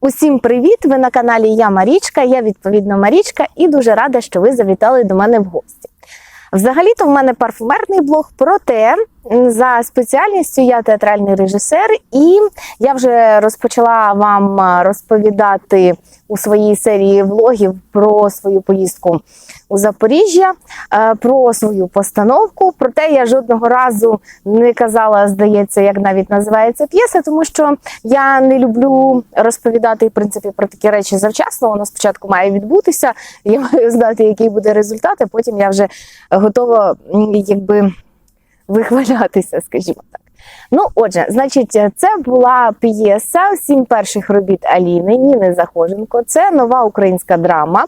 Усім привіт! Ви на каналі Я Марічка, я відповідно Марічка, і дуже рада, що ви завітали до мене в гості. Взагалі-то в мене парфумерний блог, проте за спеціальністю я театральний режисер, і я вже розпочала вам розповідати у своїй серії влогів про свою поїздку у Запоріжжя, е, про свою постановку. Проте я жодного разу не казала, здається, як навіть називається п'єса, тому що я не люблю розповідати в принципі про такі речі завчасно. Воно спочатку має відбутися. Я маю знати, який буде результат, а потім я вже готова якби вихвалятися, скажімо так. Ну, отже, значить, це була п'єса сім перших робіт Аліни Ніни Захоженко. Це нова українська драма.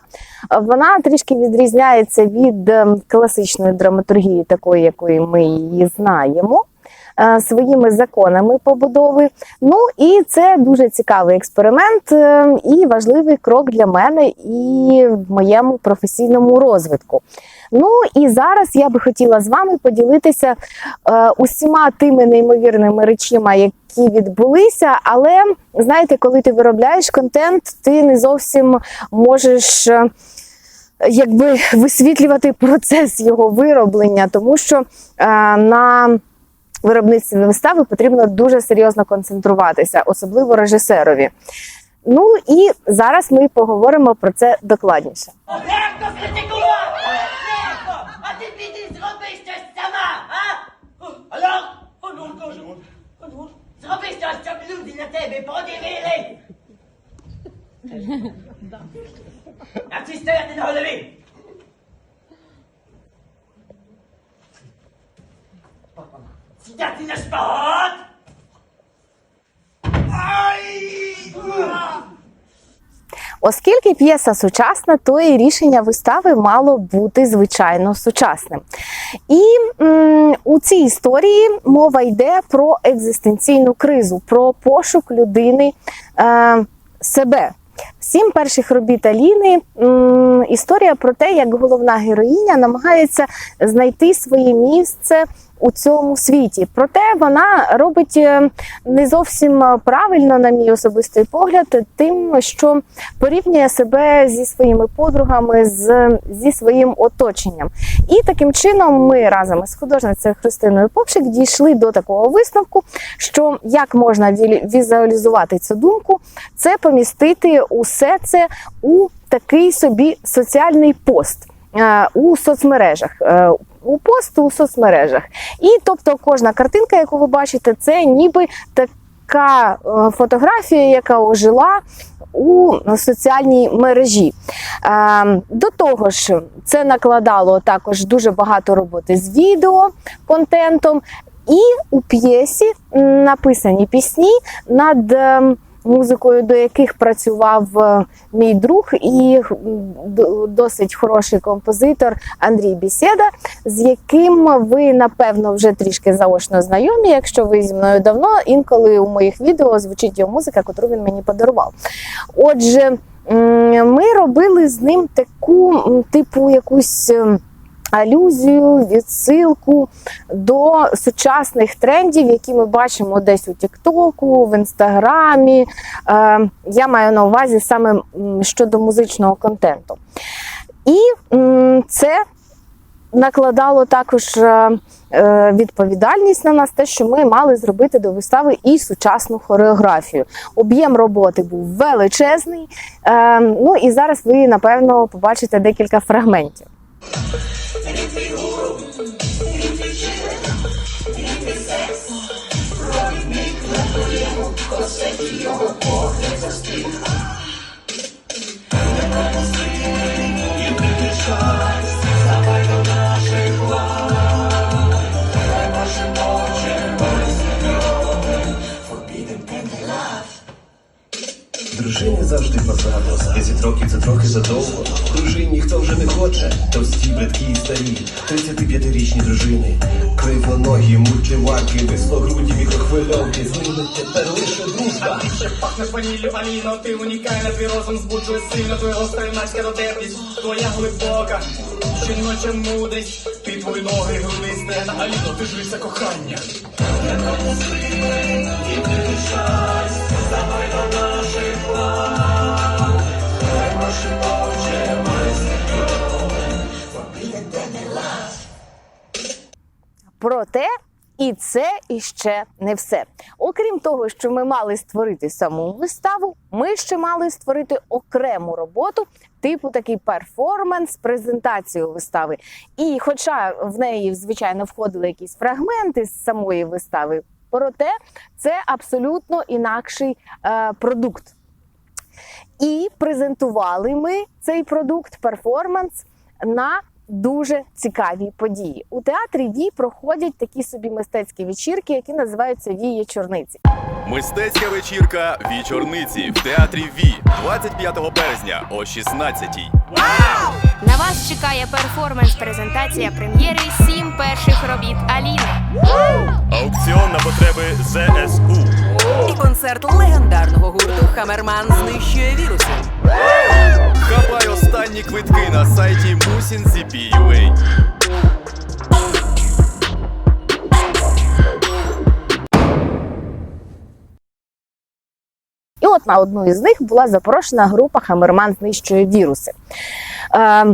Вона трішки відрізняється від ем, класичної драматургії, такої, якої ми її знаємо. Е, Своїми законами побудови. Ну і це дуже цікавий експеримент е, і важливий крок для мене і в моєму професійному розвитку. Ну і зараз я би хотіла з вами поділитися е, усіма тими неймовірними речима, які відбулися. Але знаєте, коли ти виробляєш контент, ти не зовсім можеш. Якби висвітлювати процес його вироблення, тому що е, на виробництві вистави потрібно дуже серйозно концентруватися, особливо режисерові. Ну і зараз ми поговоримо про це докладніше. Легко скритикувати! Легко! А ти піди зроби щось сама, а? Алло? Алло, кажу. Алло? Зроби щось, щоб люди на тебе подивились! А ти стояти на голові! Оскільки п'єса сучасна, то і рішення вистави мало бути звичайно сучасним. І м, у цій історії мова йде про екзистенційну кризу, про пошук людини е, себе. Сім перших робіт Аліни м, історія про те, як головна героїня намагається знайти своє місце у цьому світі. Проте вона робить е, не зовсім правильно, на мій особистий погляд, тим, що порівнює себе зі своїми подругами, з, зі своїм оточенням. І таким чином ми разом із художницею Христиною Попшик дійшли до такого висновку, що як можна візуалізувати цю думку, це помістити усе це у такий собі соціальний пост. Е, У соцмережах, е, у пост у соцмережах. І тобто кожна картинка, яку ви бачите, це ніби така е, фотографія, яка ожила у соціальній мережі. До того ж, це накладало також дуже багато роботи з відео контентом, і у п'єсі написані пісні над. Музикою, до яких працював е, мій друг і досить хороший композитор Андрій Бісєда, з яким ви напевно вже трішки заочно знайомі. Якщо ви зі мною давно, інколи у моїх відео звучить його музика, яку він мені подарував. Отже, ми робили з ним таку, типу, якусь. Алюзію, відсилку до сучасних трендів, які ми бачимо десь у Тіктоку, в Інстаграмі. Е, я маю на увазі саме щодо музичного контенту. І це накладало також е, е, відповідальність на нас, те, що ми мали зробити до вистави і сучасну хореографію. Об'єм роботи був величезний. Ну і зараз ви напевно побачите декілька фрагментів. Дружини завжди багато, 10 років це трохи задовго. Дружин ніхто вже не хоче, товсті, бридкі і старі, 35-річні дружини, кривоногі, мульчеваки, вислогруді, мікрохвильовки, з ними тепер лише дружба. Ще пахнеш ваніллю, валіно, ти унікальна, твій розум збуджує сильно, твоя гостра юнацька додепність, твоя глибока, жіноча мудрість, ти твої ноги грудисте, Аліно, ти жриця кохання. Давай до наших Проте і це іще не все. Окрім того, що ми мали створити саму виставу, ми ще мали створити окрему роботу, типу такий перформанс, презентацію вистави. І, хоча в неї, звичайно, входили якісь фрагменти з самої вистави, проте це абсолютно інакший е, продукт. І презентували ми цей продукт, перформанс на дуже цікаві події. У театрі Ві проходять такі собі мистецькі вечірки, які називаються Вії чорниці. Мистецька вечірка Вічорниці в театрі Ві 25 березня о 16-й. На вас чекає перформанс-презентація прем'єри сім перших робіт Аліни. Аукціон на потреби ЗСУ. І концерт легендарного гурту Хамерман знищує віруси. Хапай останні квитки на сайті musin.cp.ua. І от на одну із них була запрошена група Хамерман знищує віруси. Е,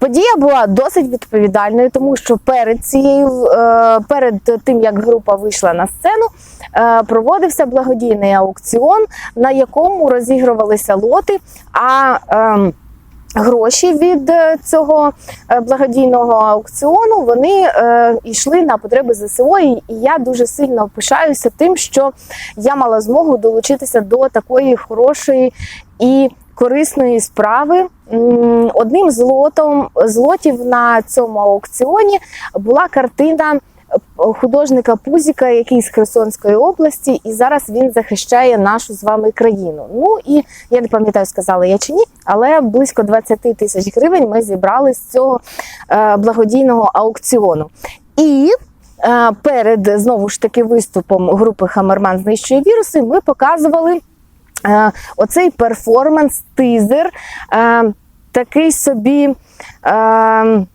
Подія була досить відповідальною, тому що перед цією, е, перед тим як група вийшла на сцену, е, проводився благодійний аукціон, на якому розігрувалися лоти. А е, гроші від е, цього благодійного аукціону вони йшли на потреби ЗСО. І я дуже сильно пишаюся тим, що я мала змогу долучитися до такої хорошої і корисної справи. Одним з лотом з лотів на цьому аукціоні була картина. е, Художника Пузіка, який з Херсонської області, і зараз він захищає нашу з вами країну. Ну і я не пам'ятаю, сказала я чи ні, але близько 20 тисяч гривень ми зібрали з цього е, благодійного аукціону. І е, перед знову ж таки виступом групи Хамерман знищує віруси. Ми показували оцей перформанс, тизер, е, такий собі. Е,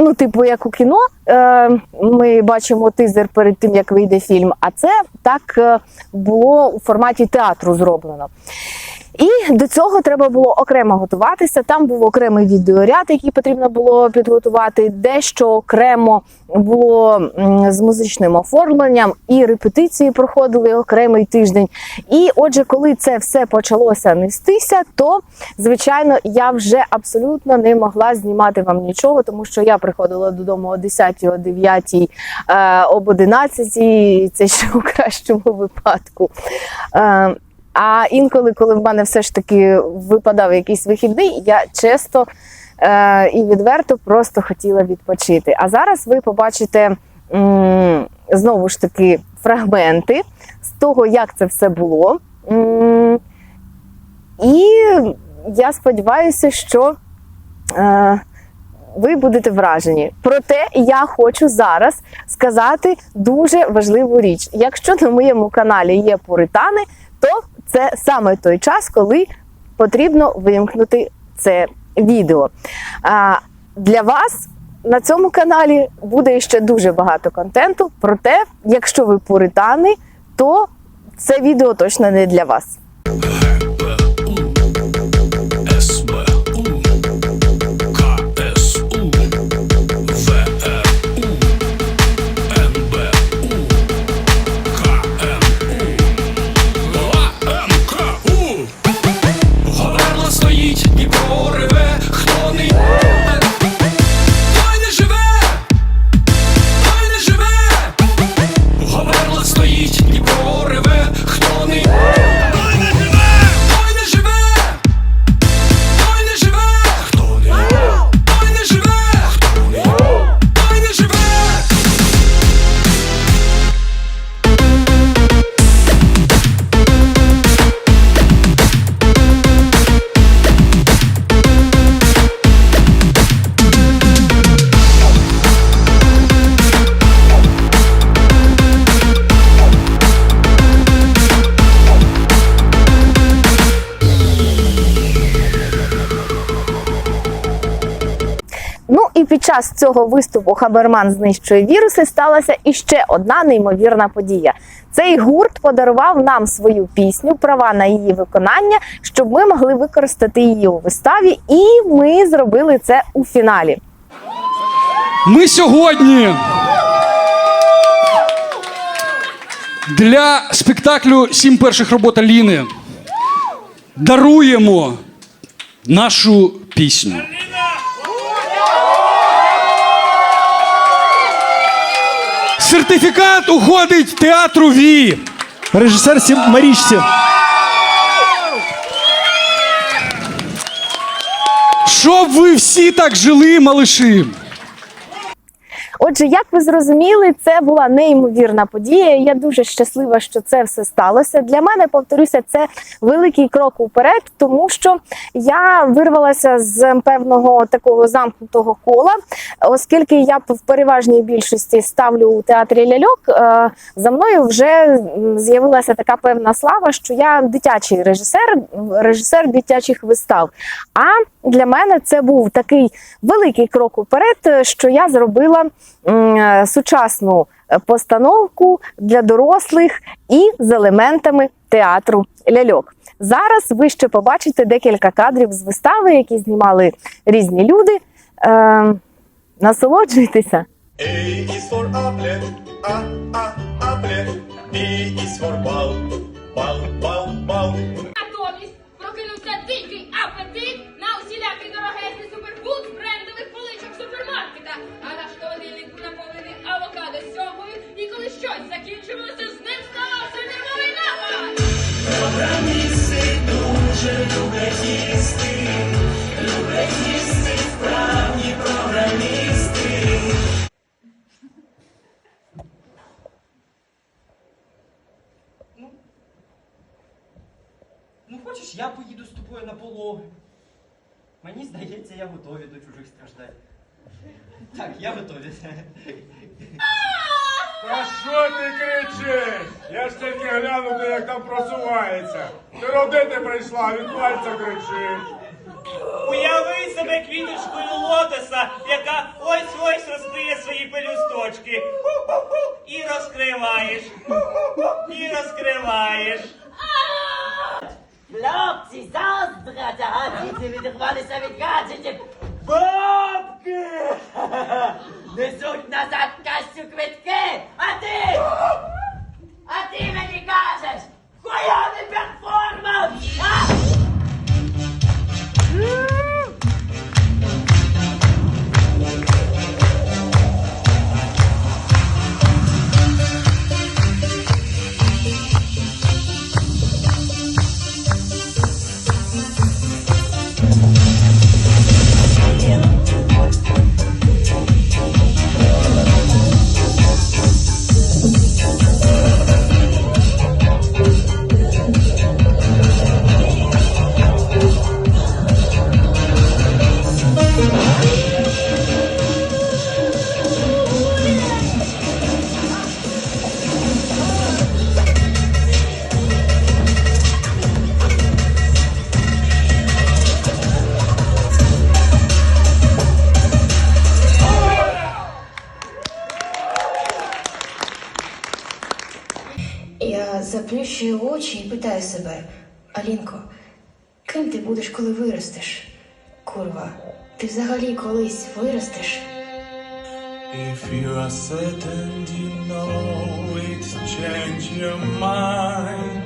Ну, типу, як у кіно, е, ми бачимо тизер перед тим, як вийде фільм. А це так е, було у форматі театру зроблено. І до цього треба було окремо готуватися. Там був окремий відеоряд, який потрібно було підготувати. Дещо окремо було з музичним оформленням, і репетиції проходили окремий тиждень. І отже, коли це все почалося нестися, то звичайно я вже абсолютно не могла знімати вам нічого, тому що я приходила додому о 10, о 9, е, об 11, це ще у кращому випадку. А інколи, коли в мене все ж таки випадав якийсь вихідний, я чисто е, і відверто просто хотіла відпочити. А зараз ви побачите м, знову ж таки фрагменти з того, як це все було. М, і я сподіваюся, що е, ви будете вражені. Проте я хочу зараз сказати дуже важливу річ. Якщо на моєму каналі є пуритани, то це саме той час, коли потрібно вимкнути це відео. А, для вас на цьому каналі буде ще дуже багато контенту. Проте, якщо ви пуритани, то це відео точно не для вас. Під час цього виступу Хаберман знищує віруси сталася іще одна неймовірна подія. Цей гурт подарував нам свою пісню, права на її виконання, щоб ми могли використати її у виставі, і ми зробили це у фіналі. Ми сьогодні Для спектаклю Сім перших робот Аліни даруємо нашу пісню. Сертифікат уходить театру Ві. Режисер Сім Марічці. Щоб ви всі так жили, малиші. Отже, як ви зрозуміли, це була неймовірна подія. Я дуже щаслива, що це все сталося. Для мене, повторюся, це великий крок уперед, тому що я вирвалася з певного такого замкнутого кола, оскільки я в переважній більшості ставлю у театрі ляльок. е, За мною вже з'явилася така певна слава, що я дитячий режисер, режисер дитячих вистав. А для мене це був такий великий крок уперед, е, що я зробила сучасну е, постановку для дорослих і з елементами театру ляльок. Зараз ви ще побачите декілька кадрів з вистави, які знімали різні люди. Е, насолоджуйтеся. A is for apple, a, a, apple. B is for ball, ball, ball, ball. Ну хочеш, я поїду з тобою на пологи. Мені здається, я готовий до чужих страждань. Так, я готовий. Та що ти кричиш? Я ж тільки глянути, як там просувається. Ти родити прийшла, від пальця кричиш. Уяви себе квіточкою лотоса, яка ось-ось розкриє свої пелюсточки. І розкриваєш. І розкриваєш. Хлопці, заздрять, а діти відірвалися від гаджетів. Бабки! Несуть назад касю квитки, а ти? А ти мені кажеш, хуйовий Я заплющую очі і питаю себе, Алінко, ким ти будеш, коли виростеш? Курва, ти взагалі колись виростеш? If you are certain you know it, change your mind.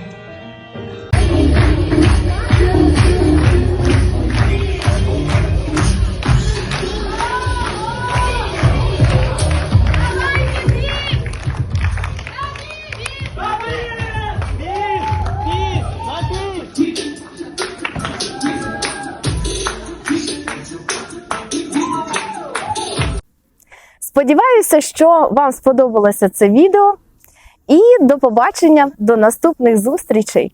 Сподіваюся, що вам сподобалося це відео. І до побачення до наступних зустрічей!